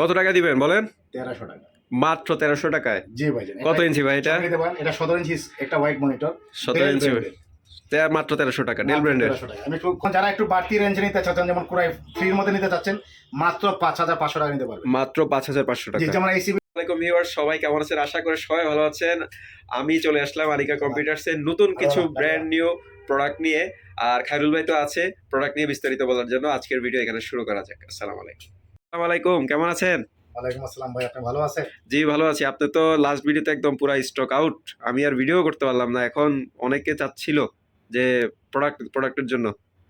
কত টাকা দিবেন বলেন? তেরোশো টাকা। মাত্র তেরোশো টাকায়? জি ভাইজান কত ইঞ্চি ভাই এটা? এটা সতেরো ইঞ্চি একটা হোয়াইট মনিটর সতেরো ইঞ্চি মাত্র তেরোশো টাকা ডেল ব্র্যান্ডের আমি যারা একটু বাড়তি রেঞ্জে নিতে চাচ্ছেন যেমন কুড়াই ফ্রির মধ্যে নিতে চাচ্ছেন মাত্র পাঁচ হাজার পাঁচশো টাকা নিতে পারবেন। মাত্র পাঁচ হাজার পাঁচশো টাকা। যেমন এসিবি আসসালামাইকুম ভিউয়ার সবাই কেমন আছেন? আশা করি সবাই ভালো আছেন। আমি চলে আসলাম আরিকা কম্পিউটার্সের নতুন কিছু ব্র্যান্ড নিউ প্রোডাক্ট নিয়ে। আর খায়রুল ভাই তো আছে প্রোডাক্ট নিয়ে বিস্তারিত বলার জন্য আজকের ভিডিও এখানে শুরু করা যাক। আসসালামু আলাইকুম। আলাইকুম কেমন আছেন? ওয়ালাইকুম আসসালাম ভাই আপনি ভালো আছেন? জি ভালো আছি। আপনি তো লাস্ট ভিডিওতে একদম পুরো স্টক আউট আমি আর ভিডিও করতে পারলাম না। এখন অনেকে চাচ্ছিল যে প্রোডাক্ট প্রোডাক্টের জন্য।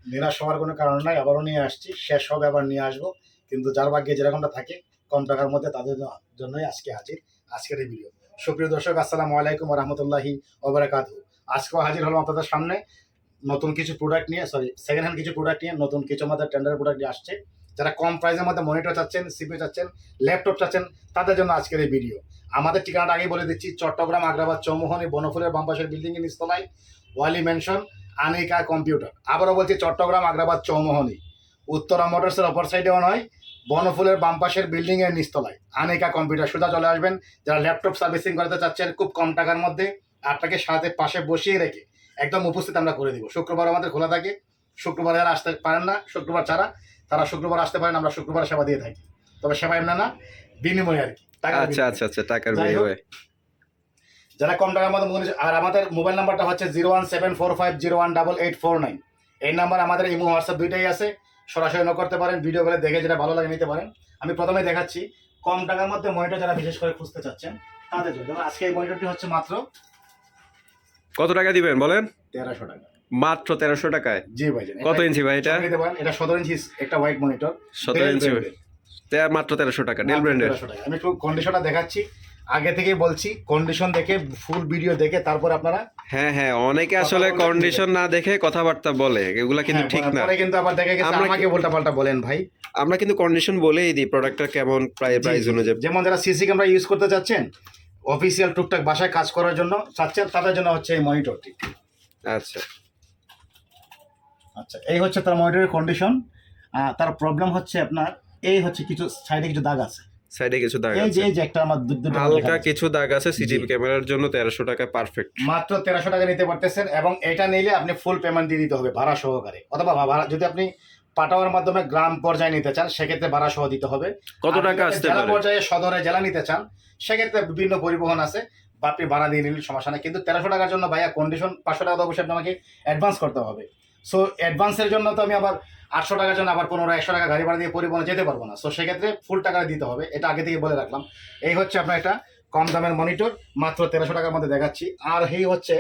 নিরাশ হওয়ার কোনো কারণ নাই আবারও নিয়ে আসছি। শেষ হবে আবার নিয়ে আসব। কিন্তু যার ভাগ্যে যেরকমটা থাকে কম টাকার মধ্যে তাদের জন্যই আজকে হাজির আজকের এই ভিডিও সুপ্রিয় দর্শক আসসালামু আলাইকুম রহমতুল্লাহি ওবরাকাতু আজকেও হাজির হলাম আপনাদের সামনে। নতুন কিছু প্রোডাক্ট নিয়ে সরি সেকেন্ড হ্যান্ড কিছু প্রোডাক্ট নিয়ে নতুন কিছু আমাদের টেন্ডার প্রোডাক্ট নিয়ে আসছে। যারা কম প্রাইসের মধ্যে মনিটর চাচ্ছেন সিপিউ চাচ্ছেন ল্যাপটপ চাচ্ছেন, তাদের জন্য আজকের এই ভিডিও আমাদের ঠিকানাটা আগেই বলে দিচ্ছি, চট্টগ্রাম আগ্রাবাদ চৌমোহনী, বনফুলের বামপাশের বিল্ডিং এর নিচতলায় ওয়ালি মেনশন আনিকা কম্পিউটার আবারও বলছি, চট্টগ্রাম আগ্রাবাদ চৌমোহনী। উত্তরা মোটরসের অপর সাইডেও নয়, বনফুলের বামপাশের বিল্ডিং এর নিচতলায়, আনিকা কম্পিউটার সোজা চলে আসবেন, যারা ল্যাপটপ সার্ভিসিং করতে চাচ্ছেন, খুব কম টাকার মধ্যে, আপনাকে সাথে পাশে বসিয়ে রেখে একদম উপস্থিত আমরা করে দিব। শুক্রবার আমাদের খোলা থাকে, শুক্রবার যারা আসতে পারেন না, শুক্রবার ছাড়া তারা শুক্রবার আসতে পারেন আমরা শুক্রবার সেবা দিয়ে থাকি। তবে সেবা এমনি না বিনিময় আর কি আচ্ছা আচ্ছা আচ্ছা টাকার বিনিময়ে। যারা কম টাকার মধ্যে আর আমাদের মোবাইল নাম্বারটা হচ্ছে zero one seven four five zero one double eight four nine. এই নাম্বার আমাদের ইমো হোয়াটসঅ্যাপ দুইটাই আছে। সরাসরি ন করতে পারেন ভিডিও করে দেখে যেটা ভালো লাগে নিতে পারেন। আমি প্রথমে দেখাচ্ছি কম টাকার মধ্যে মনিটর যারা বিশেষ করে খুঁজতে চাচ্ছেন তাদের জন্য। আজকে এই মনিটরটি হচ্ছে মাত্র কত টাকা দিবেন বলেন? তেরোশো টাকা। মাত্র তেরোশো টাকায়? জি ভাই কত ইঞ্চি ভাই এটা? এটা সতেরো ইঞ্চি একটা হোয়াইট মনিটর সতেরো ইঞ্চি মাত্র তেরোশো টাকা ডেল ব্র্যান্ডের আমি একটু কন্ডিশনটা দেখাচ্ছি আগে থেকেই বলছি কন্ডিশন দেখে ফুল ভিডিও দেখে তারপর আপনারা হ্যাঁ হ্যাঁ অনেকে আসলে কন্ডিশন না দেখে কথাবার্তা বলে এগুলা কিন্তু হ্যাঁ, ঠিক না। কিন্তু আবার দেখা গেছে আমাকে উল্টা পাল্টা বলেন ভাই। আমরা কিন্তু কন্ডিশন বলেই দিই প্রোডাক্টটা কেমন প্রায় প্রাইস। অনুযায়ী। যেমন যারা সিসি ক্যামেরা ইউজ করতে চাচ্ছেন অফিসিয়াল টুকটাক বাসায় কাজ করার জন্য চাচ্ছেন তাদের জন্য হচ্ছে এই মনিটরটি আচ্ছা। আচ্ছা এই হচ্ছে তার মনিটরের কন্ডিশন তার প্রবলেম হচ্ছে আপনার এই হচ্ছে কিছু সাইডে কিছু দাগ আছে। সাইডে কিছু দাগ আছে। এই যে একটা আমার হালকা কিছু দাগ আছে সিটিভি ক্যামেরার জন্য তেরোশো টাকা পারফেক্ট মাত্র তেরোশো টাকা নিতে পারতেছেন এবং এটা নিলে আপনি ফুল পেমেন্ট দিয়ে দিতে হবে ভাড়া সহকারে। অথবা ভাড়া যদি আপনি পাঠাওয়ার মাধ্যমে গ্রাম পর্যায়ে নিতে চান সেক্ষেত্রে ভাড়া সহ দিতে হবে। কত টাকা আসতে জেলা পর্যায়ে সদরে জেলা নিতে চান সেক্ষেত্রে বিভিন্ন পরিবহন আছে বা আপনি ভাড়া দিয়ে নিলে সমস্যা নেই। কিন্তু তেরোশো টাকার জন্য ভাইয়া কন্ডিশন পাঁচশো টাকা অবশ্যই আপনাকে অ্যাডভান্স করতে হবে। সো অ্যাডভান্সের জন্য তো আমি আবার আটশো টাকার জন্য আবার পনেরো একশো টাকা গাড়ি ভাড়া দিয়ে পরিবহনে যেতে পারব না। সো সেক্ষেত্রে ফুল টাকা দিতে হবে। এটা আগে থেকে বলে রাখলাম। এই হচ্ছে আপনার একটা কম দামের মনিটর মাত্র তেরোশো টাকার মধ্যে দেখাচ্ছি। আর এই হচ্ছে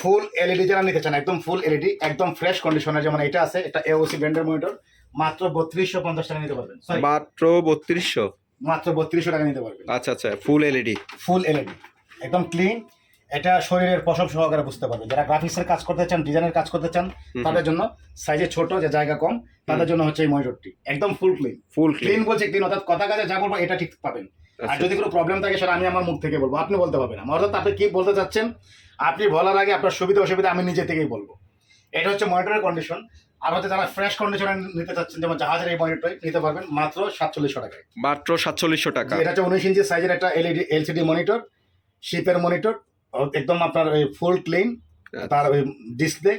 ফুল এলইডি যারা নিতে চান একদম ফুল এলইডি একদম ফ্রেশ কন্ডিশনের যেমন এটা আছে এটা এওসি ব্র্যান্ডের মনিটর মাত্র বত্রিশশো পঞ্চাশ টাকা নিতে পারবেন। মাত্র বত্রিশশো? মাত্র বত্রিশশো টাকা নিতে পারবেন। আচ্ছা আচ্ছা ফুল এলইডি ফুল এলইডি একদম ক্লিন এটা শরীরের পশম সহকারে বুঝতে পারবে। যারা গ্রাফিক্সের কাজ করতে চান ডিজাইনের কাজ করতে চান তাদের জন্য সাইজে ছোট যে জায়গা কম তাদের জন্য হচ্ছে এই মনিটরটি একদম ফুল ক্লিন ফুল ক্লিন বলছে ক্লিন অর্থাৎ কথা কাজে যা বলব এটা ঠিক পাবেন। আচ্ছা, আর যদি কোনো প্রবলেম থাকে সেটা আমি আমার মুখ থেকে বলব। আপনি বলতে পারবেন না। অর্থাৎ আপনি কি বলতে চাচ্ছেন? আপনি বলার আগে আপনার সুবিধা অসুবিধা আমি নিজে থেকেই বলব। এটা হচ্ছে মনিটরের কন্ডিশন আর হচ্ছে যারা ফ্রেশ কন্ডিশনে নিতে চাচ্ছেন যেমন জাহাজের এই মনিটর নিতে পারবেন মাত্র সাতচল্লিশশো টাকায়। মাত্র সাতচল্লিশশো টাকা। এটা হচ্ছে উনিশ ইঞ্চি সাইজের একটা এলইডি এলসিডি মনিটর শিপের মনিটর একদম আপনার ওই ফুল ক্লিন তার ওই ডিসপ্লে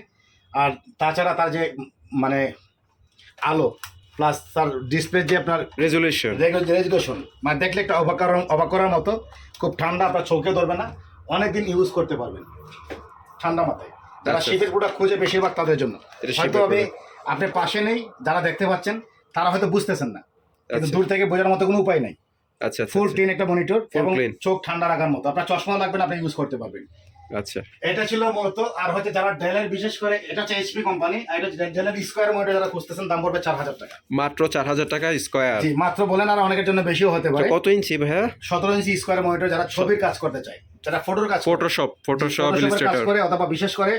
আর তাছাড়া তার যে মানে আলো প্লাস তার ডিসপ্লে যে আপনার রেজুলেশন রেজুলেশন মানে দেখলে একটা অবাক অবাক করার মতো খুব ঠান্ডা আপনার চৌকে ধরবে না অনেকদিন ইউজ করতে পারবেন ঠান্ডা মাথায়। যারা আচ্ছা। শীতের প্রোডাক্ট খুঁজে বেশিরভাগ তাদের জন্য। হয়তো আমি আপনি পাশে নেই যারা দেখতে পাচ্ছেন তারা হয়তো বুঝতেছেন না। কিন্তু আচ্ছা। দূর থেকে বোঝার মতো কোনো উপায় নাই। আচ্ছা ফুল আচ্ছা, ক্লিন একটা মনিটর এবং চোখ ঠান্ডা রাখার মতো। আপনার চশমা লাগবে না আপনি ইউজ করতে পারবেন। আচ্ছা। এটা ছিল মূলত আর হচ্ছে যারা ডেলের বিশেষ করে এটা হচ্ছে এইচপি কোম্পানি আর এটা ডেলের স্কোয়ার মনিটর যারা খুঁজতেছেন দাম পড়বে চার হাজার টাকা। মাত্র চার হাজার টাকা স্কোয়ার জি মাত্র বলেন আর অনেকের জন্য বেশিও হতে পারে। কত ইঞ্চি ভাইয়া? সতেরো ইঞ্চি স্কোয়ার মনিটর যারা ছবির কাজ করতে চায় যারা ফটোর কাজ ফটোশপ ফটোশপ কাজ ইলাস্ট্রেটর করে অথবা বিশেষ করে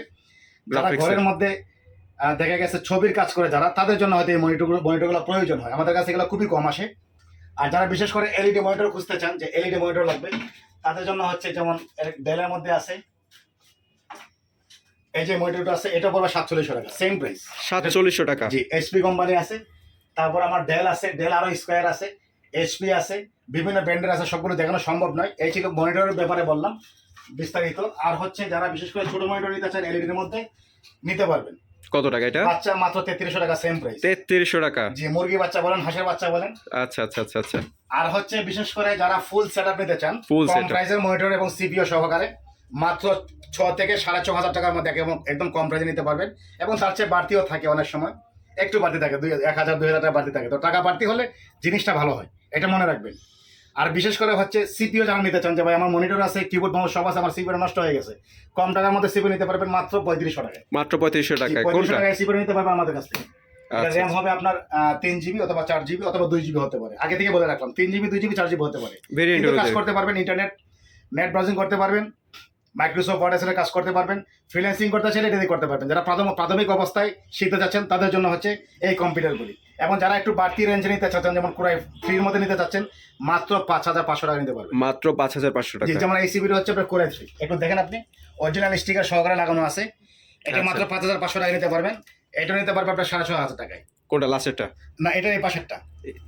যারা ঘরের মধ্যে দেখা গেছে ছবির কাজ করে যারা তাদের জন্য হয়তো এই মনিটরগুলো মনিটরগুলো প্রয়োজন হয়। আমাদের কাছে এগুলো খুবই কম আসে। আর যারা বিশেষ করে এলইডি মনিটর খুঁজতে চান যে এলইডি মনিটর লাগবে তাদের জন্য হচ্ছে যেমন ডেলের মধ্যে আছে। এই যে মনিটরটা আছে এটা পড়বে সাতচল্লিশশো টাকা সেম প্রাইস সাতচল্লিশশো টাকা। জি এইচপি কোম্পানি আছে তারপর আমার ডেল আছে ডেল আরও স্কোয়ার আছে এইচপি আছে বিভিন্ন ব্র্যান্ডের আছে সবগুলো দেখানো সম্ভব নয়। এই ছিল মনিটরের ব্যাপারে বললাম বিস্তারিত। আর হচ্ছে যারা বিশেষ করে ছোটো মনিটর নিতে চান এলইডির মধ্যে নিতে পারবেন। কত টাকা এটা? বাচ্চা মাত্র তেত্রিশশো টাকা সেম প্রাইস তেত্রিশশো টাকা। জি মুরগি বাচ্চা বলেন হাঁসের বাচ্চা বলেন। আচ্ছা আচ্ছা আচ্ছা আচ্ছা। আর হচ্ছে বিশেষ করে যারা ফুল সেটআপ নিতে চান Full কম। প্রাইসের মনিটর এবং সিপিও সহকারে মাত্র ছ থেকে সাড়ে ছ হাজার টাকার মধ্যে একদম- একদম কম প্রাইসে নিতে পারবেন। এবং তার চেয়ে বাড়তিও থাকে অনেক সময়। একটু বাড়তি থাকে দুই এক হাজার দুই হাজার টাকা বাড়তি থাকে। তো টাকা বাড়তি হলে জিনিসটা ভালো হয় এটা মনে রাখবেন। আর বিশেষ করে হচ্ছে সিপিও যারা নিতে চান যে ভাই আমার মনিটর আছে কিবোর্ড মাউস সব আছে আমার সিপিও নষ্ট হয়ে গেছে। কম টাকার মধ্যে সিপিও নিতে পারবেন মাত্র পঁয়ত্রিশশো টাকায়। মাত্র পঁয়ত্রিশশো টাকা পঁয়ত্রিশশো টাকায় সিপিও নিতে পারবেন আমাদের কাছ থেকে। আচ্ছা র্যাম হবে আপনার তিন জিবি অথবা চার জিবি অথবা দুই জিবি হতে পারে। আগে থেকে বলে রাখলাম তিন জিবি দুই জিবি চার জিবি হতে পারে। কাজ করতে পারবেন ইন্টারনেট নেট ব্রাউজিং করতে পারবেন মাইক্রোসফট এক্সেলের কাজ করতে পারবেন ফ্রিল্যান্সিং করতে চাইলে এটা করতে পারবেন। যারা প্রাথমিক অবস্থায় শিখতে চাচ্ছেন তাদের জন্য হচ্ছে এই কম্পিউটারগুলি এবং যারা একটু বাড়তি রেঞ্জে নিতে চাচ্ছেন যেমন কুড়াই ফ্রির মধ্যে নিতে চাচ্ছেন মাত্র পাঁচ হাজার পাঁচশো টাকা নিতে পারবেন। মাত্র পাঁচ হাজার পাঁচশো টাকা। যেমন এই সিবিটা হচ্ছে আপনার কুড়াই থ্রি একটু দেখেন আপনি অরিজিনাল স্টিকার সহকারে লাগানো আছে। এটা আচ্ছা। মাত্র পাঁচ হাজার পাঁচশো টাকা নিতে পারবেন। এটা নিতে পারবেন আপনার সাড়ে ছ হাজার টাকায়। কোনটা লাস্টেরটা না এটা এই পাশেরটা।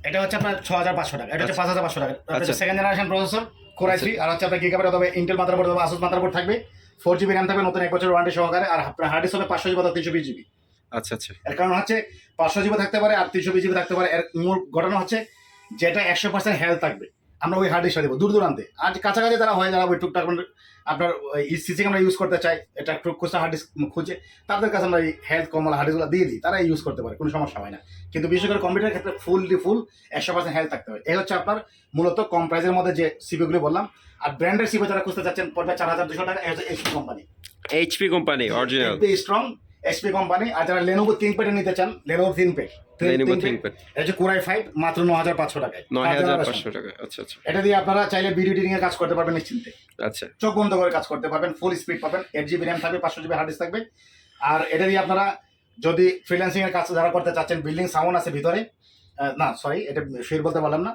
এটা হচ্ছে আপনার ছ হাজার পাঁচশো টাকা। এটা হচ্ছে পাঁচ হাজার পাঁচশো টাকা। আচ্ছা। Second generation processor core i three আর হচ্ছে আপনার গিগাবাইট অথবা ইন্টেল মাদারবোর্ড অথবা আসুস মাদারবোর্ড থাকবে। ফোর জিবি র্যাম থাকবে নতুন এক বছর ওয়ারেন্টি সহকারে আর আপনার হার্ড ডিস্ক হবে পাঁচশো জিবি অথবা তিনশো বিশ জিবি। আচ্ছা আচ্ছা। এর কারণ হচ্ছে পাঁচশো জিবি থাকতে পারে আর তিনশো জিবি থাকতে পারে। এর মূল ঘটনা হচ্ছে যেটা একশো পার্সেন্ট হেলথ থাকবে। আমরা ওই হার্ড ডিস্কটা দেবো দূর দূরান্তে। আর কাছাকাছি যারা হয় যারা ওই টুকটাক মানে আপনার সিসি আমরা ইউজ করতে চাই এটা একটু খুচরা হার্ড ডিস্ক খুঁজে তাদের কাছে আমরা এই হেলথ কমলা হার্ড ডিস্কগুলো দিয়ে দিই। তারা ইউজ করতে পারে কোনো সমস্যা হয় না। কিন্তু বিশেষ করে কম্পিউটারের ক্ষেত্রে ফুললি ফুল একশো পার্সেন্ট হেলথ থাকতে হবে। এই হচ্ছে আপনার মূলত কম প্রাইসের মধ্যে যে সিপিগুলি বললাম। আর ব্র্যান্ডের সিপি যারা খুঁজতে চাচ্ছেন পড়বে চার হাজার দুশো টাকা HP company HP company original strong HP company আর যারা লেনোভো তিন থিঙ্কপ্যাড নিতে চান লেনোভো থিঙ্কপ্যাড লেনোভো থিঙ্কপ্যাড এটা হচ্ছে কোরাই ফাইভ মাত্র ন হাজার পাঁচশো টাকায়। নয় হাজার পাঁচশো। টাকা আচ্ছা আচ্ছা। এটা দিয়ে আপনারা চাইলে ভিডিও এডিটিং এর কাজ করতে পারবেন নিশ্চিন্তে। আচ্ছা। চোখ বন্ধ করে কাজ করতে পারবেন ফুল স্পিড পাবেন এইট জিবি র্যাম থাকবে পাঁচশো জিবি হার্ড ডিস্ক থাকবে। আর এটা দিয়ে আপনারা যদি ফ্রিল্যান্সিং এর কাজ যারা করতে চাচ্ছেন বিল্ডিং সাউন্ড আছে ভিতরে না সরি এটা শির বলতে পারলাম না।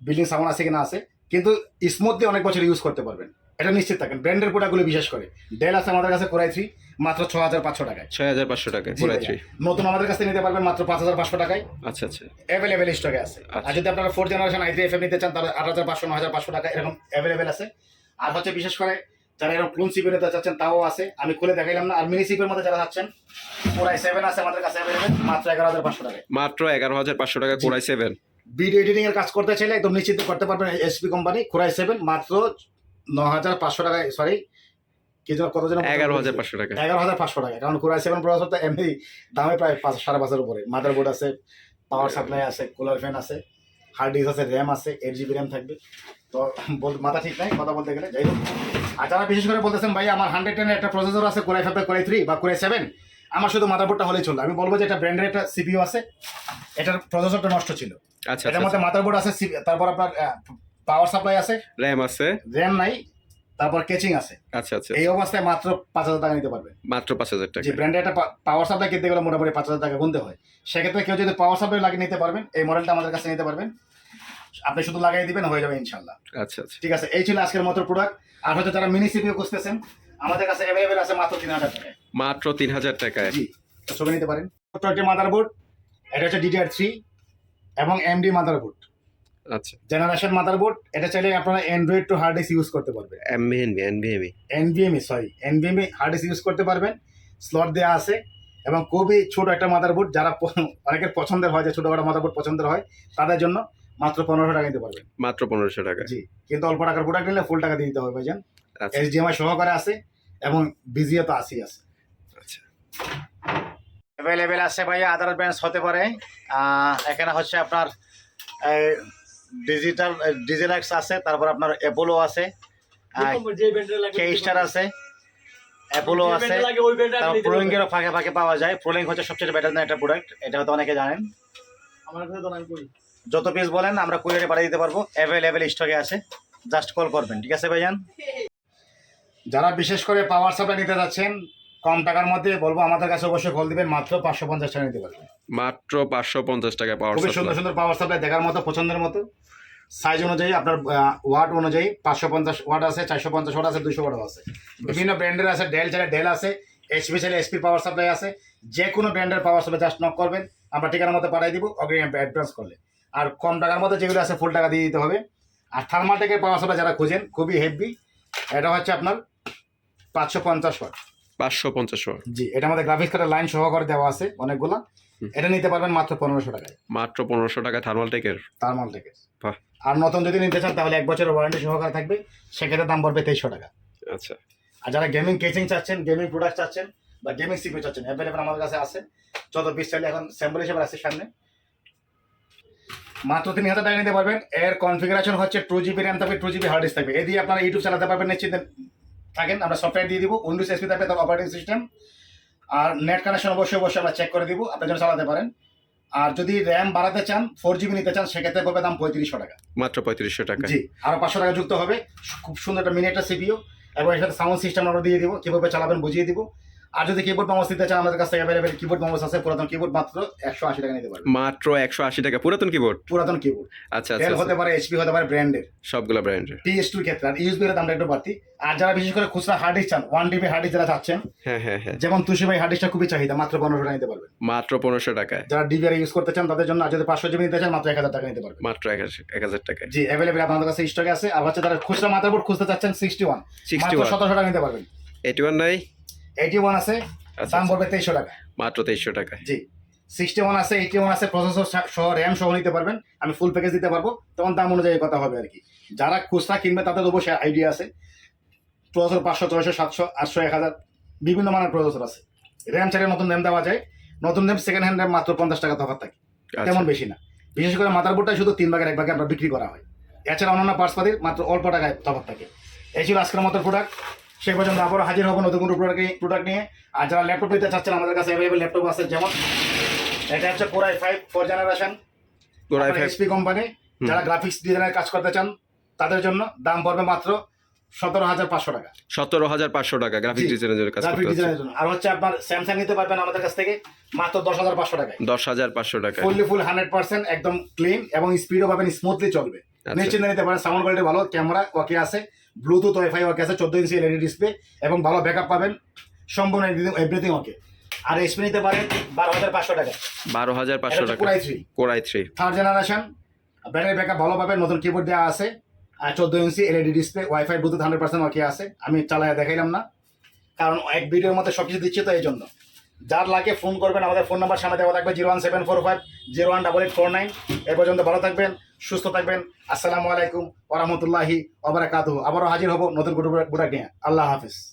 বিল্ডিং সাউন্ড আছে কিনা আছে। কিন্তু স্মুথলি অনেক বছর ইউজ করতে পারবেন। এটা নিশ্চিত থাকেন। ব্র্যান্ডের প্রোডাক্টগুলো বিশেষ করে। ডেল আছে আমাদের কাছে কোরাই থ্রি মাত্র ছ হাজার পাঁচশো টাকায়। ছয় হাজার পাঁচশো টাকা জি ভাইয়া। নতুন আমাদের কাছে নিতে পারবেন মাত্র পাঁচ হাজার পাঁচশো টাকায়। আচ্ছা আচ্ছা। অ্যাভেলেবেল স্টকে আছে। আচ্ছা। আর যদি আপনারা ফোর জেনারেশন আই এফ নিতে চান তাহলে আট হাজার পাঁচশো ন হাজার পাঁচশো টাকা এরকম অ্যাভেলেবেল আছে। আর হচ্ছে বিশেষ করে যারা এরকম ক্লুন সিপি নিতে চাচ্ছেন তাও আছে। আমি খুলে দেখাইলাম না। আর মিনি সিপের মধ্যে যারা চাচ্ছেন পুরাই সেভেন আছে আমাদের কাছে অ্যাভেলেবেল মাত্র এগারো হাজার পাঁচশো টাকায়। মাত্র এগারো হাজার পাঁচশো টাকা। কোরাই সেভেন ভিডিও এডিটিং এর কাজ করতে চাইলে একদম নিশ্চিত করতে পারবেন এসপি কোম্পানি খুরাই সেভেন মাত্র ন হাজার পাঁচশো টাকায় সরি কি যেন কত যেন এগারো হাজার পাঁচশো টাকা এগারো হাজার পাঁচশো টাকা কারণ কোরাই সেভেন প্রসেসর তো এমনি দামে প্রায় পাঁচ সাড়ে পাঁচের উপরে। মাদার বোর্ড আছে পাওয়ার সাপ্লাই আছে কুলার ফ্যান আছে হার্ড ডিস্ক আছে র্যাম আছে এইট জিবি র্যাম থাকবে। তো মাথা ঠিক নাই কথা বলতে গেলে যাই হোক। আর যারা বিশেষ করে বলতেছেন ভাই আমার হান্ড্রেড টেনের একটা প্রসেসর আছে core i five core i three বা কোরাই সেভেন আমার শুধু মাদারবোর্ডটা হলেই চলবে। আমি বলব যে এটা ব্র্যান্ডের একটা সিপিও আছে এটার প্রসেসরটা নষ্ট ছিল। আচ্ছা এটার আচ্ছা মধ্যে মাদারবোর্ড আছে CP তারপর আপনার পাওয়ার সাপ্লাই আছে র্যাম আছে। র্যাম নাই তারপর কেচিং আছে। আচ্ছা আচ্ছা এই অবস্থায় মাত্র পাঁচ হাজার টাকা নিতে পারবেন মাত্র পাঁচ হাজার টাকা। যে ব্র্যান্ডের একটা পাওয়ার সাপ্লাই কিনতে গেলে মোটামুটি পাঁচ হাজার টাকা গুনতে হয়। সেক্ষেত্রে কেউ যদি পাওয়ার সাপ্লাই লাগিয়ে নিতে পারবেন এই মডেলটা আমাদের কাছে নিতে পারবেন। আপনি শুধু লাগাই দিবেন হয়ে যাবে ইনশাল্লাহ আচ্ছা আচ্ছা। ঠিক আছে এই ছিল আজকের মতো প্রোডাক্ট আর হয়তো যারা মিনি সিপিও খুঁজতেছেন আমাদের কাছে অ্যাভেলেবেল আছে মাত্র তিন হাজার টাকায়। মাত্র তিন হাজার টাকায়। জি ছবি নিতে পারেন। ছোট্ট একটি মাদারবোর্ড এটা হচ্ছে ডিডিআর থ্রি এবং এমডি মাদারবোর্ড আচ্ছা। জেনারেশন মাদারবোর্ড এটা চাইলে আপনারা android two hard disk use করতে পারবেন। MVNB NVMe NVMe sorry NVMe hard disk use করতে পারবেন। স্লট দেওয়া আছে এবং খুবই ছোট একটা মাদারবোর্ড যারা অনেকের পছন্দের হয় যে ছোটখাটো মাদারবোর্ড পছন্দের হয় তাদের জন্য মাত্র পনেরোশো টাকা দিতে পারবেন। মাত্র পনেরোশো টাকা। জি কিন্তু অল্প টাকার প্রোডাক্ট নিলে ফুল টাকা দিয়ে দিতে হবে ভাইজান। আচ্ছা। এইচডিএমআই সহকারে আছে এবং বিজিও তো আসি আছে। আচ্ছা। অ্যাভেলেবেল আছে ভাইয়া আদার ব্র্যান্ডস হতে পারে। এখানে হচ্ছে আপনার ডিজিটাল ডিজেলাক্স আছে তারপর আপনার অ্যাপোলো আছে স্টার আছে অ্যাপোলো আছে তারপর প্রোলিং এরও ফাঁকে ফাঁকে পাওয়া যায়। প্রোলিং হচ্ছে সবচেয়ে বেটার একটা প্রোডাক্ট এটা হয়তো অনেকে জানেন। যত পিস বলেন আমরা কুরিয়ারে পাঠিয়ে দিতে পারব। অ্যাভেলেবেল স্টকে আছে জাস্ট কল করবেন ঠিক আছে ভাইজান? যারা বিশেষ করে পাওয়ার সাপ্লাই নিতে যাচ্ছেন কম টাকার মধ্যে বলব আমাদের কাছে অবশ্যই কল দিবেন মাত্র পাঁচশো পঞ্চাশ টাকা নিতে পারবেন। মাত্র পাঁচশো পঞ্চাশ টাকা পাওয়ার খুবই সুন্দর সুন্দর পাওয়ার সাপ্লাই দেখার মতো পছন্দের মতো। সাইজ অনুযায়ী আপনার ওয়াট অনুযায়ী পাঁচশো পঞ্চাশ ওয়াট আছে চারশো পঞ্চাশ ওয়াট আছে দুশো ওয়াট আছে। বিভিন্ন ব্র্যান্ডের আছে ডেল চাইলে ডেল আছে এইচপি চাইলে এইচপি পাওয়ার সাপ্লাই আছে। যে কোনো ব্র্যান্ডের পাওয়ার সাপ্লাই জাস্ট নক করবেন আমরা ঠিকানার মতো পাঠিয়ে দিব অগ্রিম অ্যাডভান্স করলে। আর কম টাকার মধ্যে যেগুলো আছে ফুল টাকা দিয়ে দিতে হবে। আর থার্মালটেকের পাওয়ার সাপ্লাই যারা খুঁজেন খুবই হেভি এটা হচ্ছে আপনার পাঁচশো পঞ্চাশ ওয়াট পাঁচশো পঞ্চাশ ওয়াট জি এটা আমাদের গ্রাফিক্স কার্ডের লাইন সহকারে দেওয়া আছে অনেকগুলা। এটা নিতে পারবেন মাত্র পনেরোশো টাকায়। মাত্র পনেরোশো টাকা থার্মালটেকের থার্মালটেকের বাহ। আর নতুন যদি নিতে চান তাহলে এক বছরের ওয়ারেন্টি সহকারে থাকবে। সেক্ষেত্রে দাম পড়বে তেইশশো টাকা। আচ্ছা। আর যারা গেমিং কেচিং চাচ্ছেন গেমিং প্রোডাক্ট চাচ্ছেন বা গেমিং সিপি চাচ্ছেন অ্যাভেলেবেল আমাদের কাছে আছে। যত পিস চাইলে এখন স্যাম্পল হিসেবে আছে সামনে। মাত্র তিন হাজার টাকা নিতে পারবেন। এর কনফিগারেশন হচ্ছে টু জিবি র্যাম থাকবে টু জিবি হার্ড ডিস্ক থাকবে। এই দিয়ে আপনারা ইউটিউব চালাতে পারবেন নিশ্চিত থাকেন। আমরা সফটওয়্যার দিয়ে দিব। উইন্ডোজ এসপি থাকবে তার অপারেটিং সিস্টেম আর নেট কানেকশন অবশ্যই অবশ্যই আমরা চেক করে দিব আপনি যেন চালাতে পারেন। আর যদি র্যাম বাড়াতে চান ফোর জিবি নিতে চান সেক্ষেত্রে পড়বে দাম পঁয়ত্রিশশো টাকা। মাত্র পঁয়ত্রিশশো টাকা। জি আরও পাঁচশো টাকা যুক্ত হবে। খুব সুন্দর একটা মিনি একটা সিপিও এবং এর সাথে সাউন্ড সিস্টেম আমরা দিয়ে দিব কীভাবে চালাবেন বুঝিয়ে দিব। আর যদি কিবোর্ড মাউস দিতে চান আমাদের কাছে অ্যাভেলেবেল কিবোর্ড মাউস আছে পুরাতন কিবোর্ড মাত্র একশো আশি টাকা নিতে পারবেন মাত্র একশো আশি টাকা। পুরাতন কিবোর্ড পুরাতন কিবোর্ড আচ্ছা ডেল আচ্ছা। হতে পারে এইচপি হতে পারে ব্র্যান্ডের সবগুলো ব্র্যান্ডের পিএস টুর ক্ষেত্রে আর ইউএসবি এর দামটা একটু বাড়তি। আর যারা বিশেষ করে খুচরা হার্ড ডিস্ক চান ওয়ান টিবি হার্ড ডিস্ক যারা চাচ্ছেন হ্যাঁ হ্যাঁ হ্যাঁ। যেমন তুষি ভাই হার্ড ডিস্কটা খুবই চাহিদা মাত্র পনেরোশো টাকা নিতে পারবেন। মাত্র পনেরোশো টাকায়। যারা ডিবিআর ইউজ করতে চান তাদের জন্য আর যদি পাঁচশো জিবি নিতে চান মাত্র এক হাজার টাকা নিতে পারবেন। মাত্র এক হাজার টাকায়। জি অ্যাভেলেবেল আপনাদের কাছে স্টকে আছে। আর হচ্ছে যারা খুচরা মাদারবোর্ড খুঁজতে চাচ্ছেন সিক্সটি ওয়ান মাত্র সতেরোশো টাকা নিতে পারবেন। এইটি ওয়ান নাই? এইটি ওয়ান আছে আচ্ছা দাম আচ্ছা। পড়বে তেইশশো টাকা। মাত্র তেইশশো টাকায়। জি। সিক্সটি ওয়ান আছে এইটি ওয়ান আছে প্রসেসর সহ র্যাম সহ নিতে পারবেন। আমি ফুল প্যাকেজ দিতে পারব তখন দাম অনুযায়ী কথা হবে আর কি। যারা খুচরা কিনবে তাদের অবশ্যই আইডিয়া আছে। প্রসেসর পাঁচশো ছয়শো সাতশো আটশো এক হাজার বিভিন্ন মানের প্রসেসর আছে। র্যাম চাইলে নতুন র্যাম দেওয়া যায়। নতুন র্যাম সেকেন্ড হ্যান্ড র্যাম মাত্র পঞ্চাশ টাকা তফাৎ থাকে। আচ্ছা। তেমন বেশি না। বিশেষ করে মাদারবোর্ডটা শুধু তিন ভাগের এক ভাগে আমরা বিক্রি করা হয়। এছাড়া অন্যান্য পার্টসপাতির মাত্র অল্প টাকায় তফাৎ থাকে। এই ছিল আজকের মতো প্রোডাক্ট সে পর্যন্ত আবারও হাজির হব নতুন কোনো প্রোডাক্ট প্রোডাক্ট নিয়ে। আর যারা ল্যাপটপ নিতে চাচ্ছেন আমাদের কাছে অ্যাভেলেবেল ল্যাপটপ আছে যেমন এটা হচ্ছে core i five four generation five HP company যারা গ্রাফিক্স ডিজাইনের কাজ করতে চান তাদের জন্য দাম পড়বে মাত্র সতেরো হাজার পাঁচশো টাকা। সতেরো হাজার পাঁচশো টাকা গ্রাফিক ডিজাইনের কাজ গ্রাফিক ডিজাইনের জন্য। আর হচ্ছে আপনার স্যামসাং নিতে পারবেন আমাদের কাছ থেকে মাত্র দশ হাজার পাঁচশো টাকায়। দশ হাজার পাঁচশো টাকা। ফুললি ফুল হান্ড্রেড পার্সেন্ট একদম ক্লিন এবং স্পিডও পাবেন স্মুথলি চলবে। আচ্ছা। নিশ্চিন্তে নিতে পারেন সাউন্ড কোয়ালিটি ভালো ক্যামেরা ওকে আছে। ব্লুটুথ ওয়াইফাই ওকে আছে চোদ্দ ইঞ্চি এলইডি ডিসপ্লে এবং ভালো ব্যাকআপ পাবেন সম্পূর্ণ এভরিথিং ওকে আর এসপি নিতে পারেন বারো হাজার পাঁচশো টাকা। বারো হাজার পাঁচশো টাকা। পুরাই three core i three third generation battery backup ভালো পাবেন নতুন কিবোর্ড দেওয়া আছে আর চোদ্দ inch LED display WiFi Bluetooth hundred percent okay আছে আমি চালায় দেখাইলাম না কারণ এক ভিডিওর মধ্যে সব কিছু দিচ্ছি তো এই জন্য। যার লাগে ফোন করবেন আমাদের ফোন নাম্বার সামনে দেওয়া থাকবে zero one seven four five zero one double eight four nine এ পর্যন্ত ভালো থাকবেন সুস্থ থাকবেন আসসালামু আলাইকুম। ওরহমতুল্লাহি ওবরাকাতুহু আবারও হাজির হব নতুন গোটা গোটা নিয়ে আল্লাহ হাফিজ।